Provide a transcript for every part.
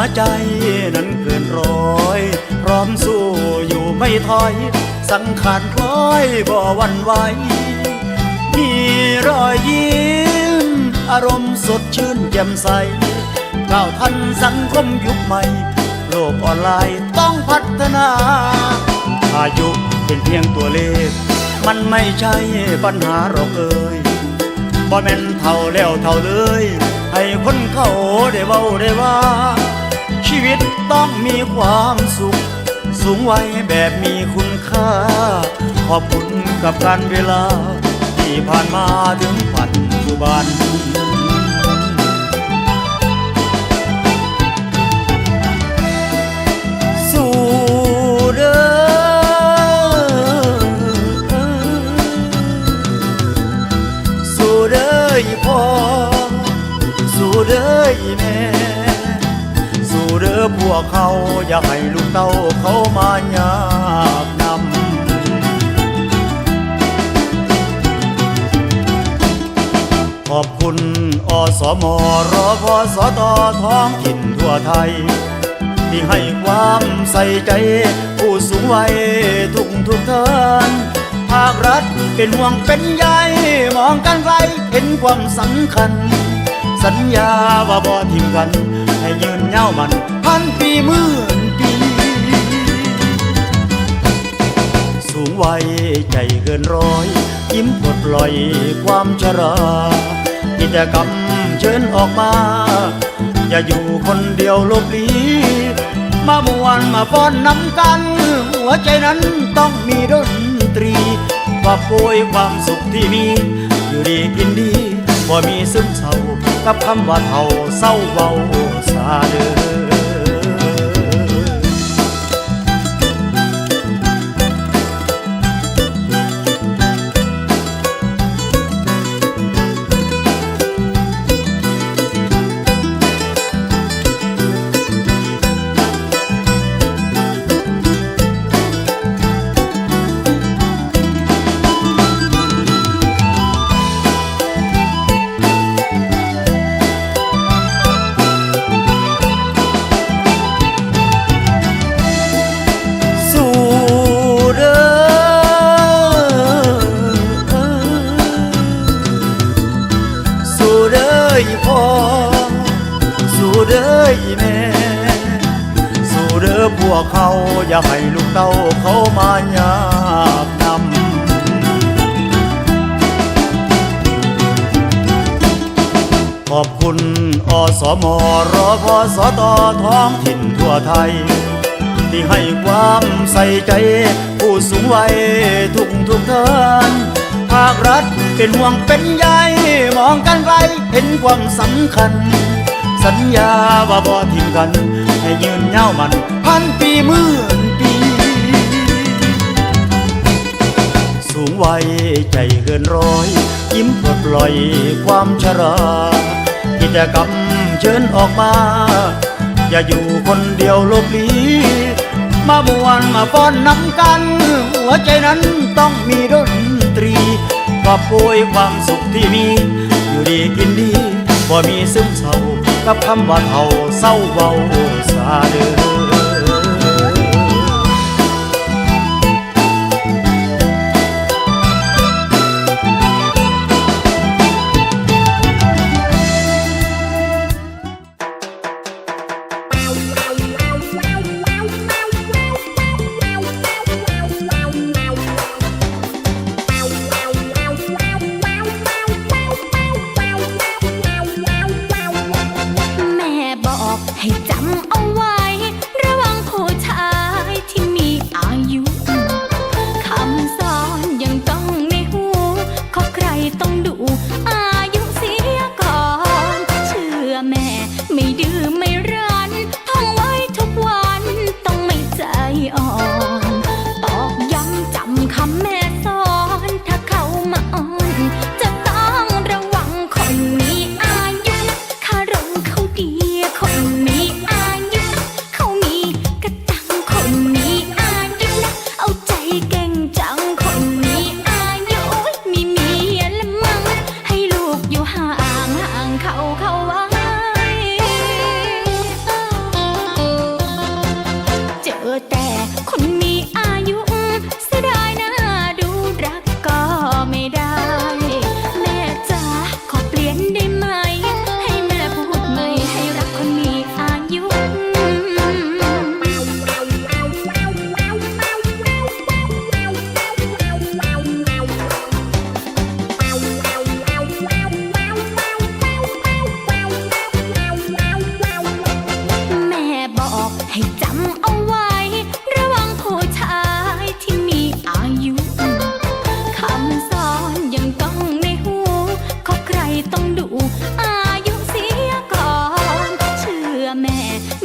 วใจนั้นเกินร้อย พร้อมสู้อยู่ไม่ถอย สังขารคล้อยบ่วันไหวมีรอยยิ้ม อารมณ์สดชื่นแจ่มใสก้าวทันสังคมยุคใหม่ โลกออนไลน์ต้องพัฒนา อายุเป็นเพียงตัวเลข มันไม่ใช่ปัญหาหรอกเอ่ยบ่แม่นเท่าแล้วเท่าเลย ให้คนเขาได้เว้าได้ว่า ชีวิตต้องมีความสุข สูงไว้แบบมีคุณค่า ขอบคุณกับการเวลา ที่ผ่านมาถึงปัจจุบัน อกเขาอย่าให้ลูกเต้าเขามายากนำขอบคุณอสมรอพอสตท้องถิ่นทั่วไทย ที่ให้ความใส่ใจ ผู้สูงวัยทุกทุกท่านภาครัฐเป็นห่วงเป็นใยมองกันไกลเห็นความสำคัญ สัญญาว่าบ่ทิ้งกัน ให้ยืนยามัน พันปีหมื่นปี สูงวัยใจเกินร้อย ยิ้มปลดปล่อยความชรากิจกรรมเชิญออกมา อย่าอยู่คนเดียวลบลีมามวนมาป้อนน้ำกัน หัวใจนั้นต้องมีดนตรีว่าโปรยความสุขที่มี อยู่ดีกินดีบ่มีซึมเศร้ากับคำว่าเท่าเศร้าเบา ซ เขาอย่าให้ลูกเต้าเขามายากนำขอบคุณอสมรอพอสตท้องถิ่นทั่วไทย ที่ให้ความใส่ใจ ผู้สูงวัยทุกทุกท่านภาครัฐเป็นห่วงเป็นใยมองกันไกลเห็นความสำคัญ สัญญาว่าบ่ทิ้งกัน ให้ยืนยามัน พันปีหมื่นปี สูงวัยใจเกินร้อย ยิ้มปลดปล่อยความชรากิจกรรมเชิญออกมา อย่าอยู่คนเดียวลบลีมามวนมาป้อนน้ำกัน หัวใจนั้นต้องมีดนตรีว่าโปรยความสุขที่มี อยู่ดีกินดีบ่มีซึมเศร้ากับคำว่าเท่าเศร้าเบา ซ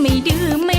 ไม่ดื้อไม่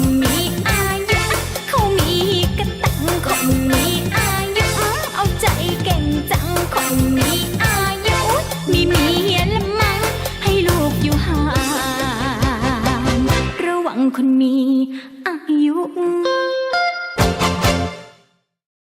ค